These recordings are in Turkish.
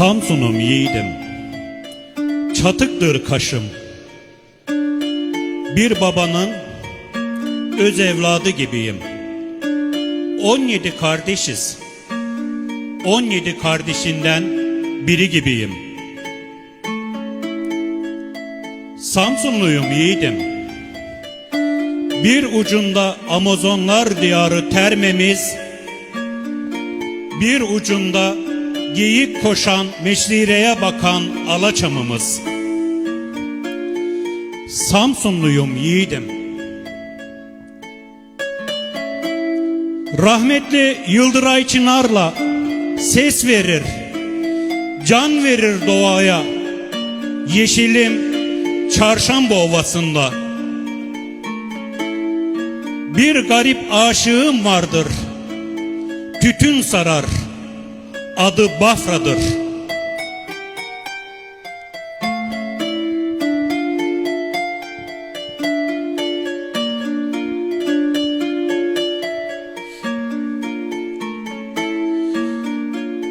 Samsun'um yiğidim, çatıktır kaşım. Bir babanın öz evladı gibiyim. 17 kardeşiz. 17 kardeşinden biri gibiyim. Samsunluyum yiğidim. Bir ucunda Amazonlar diyarı termemiz, bir ucunda geyik koşan meşrireye bakan alaçamımız. Samsunluyum yiğidim. Rahmetli Yıldıray Çınar'la ses verir, can verir doğaya. Yeşilim çarşamba ovasında. Bir garip aşığım vardır, tütün sarar, adı Bafra'dır.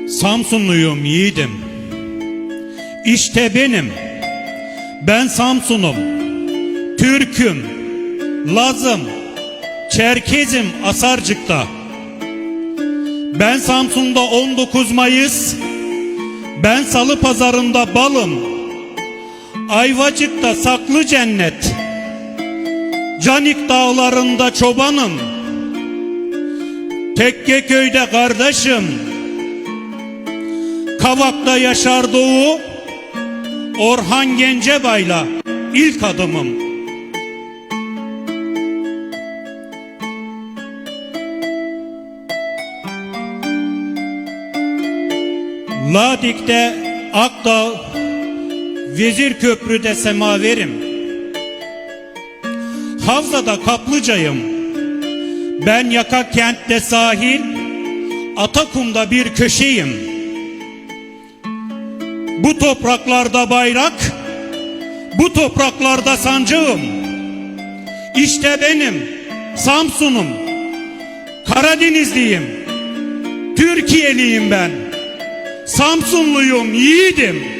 Samsunluyum yiğidim. İşte benim. Ben Samsun'um. Türk'üm. Lazım. Çerkezim Asarcık'ta. Ben Samsun'da 19 Mayıs. Ben Salı Pazarı'nda balım. Ayvacık'ta saklı cennet. Canik dağlarında çobanım. Tekkeköy'de kardeşim. Kavak'ta Yaşar Doğu, Orhan Gencebay'la ilk adımım. Ladik'te Akdağ, Vezirköprü'de semaverim. Havza'da kaplıcayım. Ben Yaka kentte sahil, Atakum'da bir köşeyim. Bu topraklarda bayrak, bu topraklarda sancağım. İşte benim Samsun'um, Karadenizliyim, Türkiye'liyim ben. Samsunluyum, yiğidim.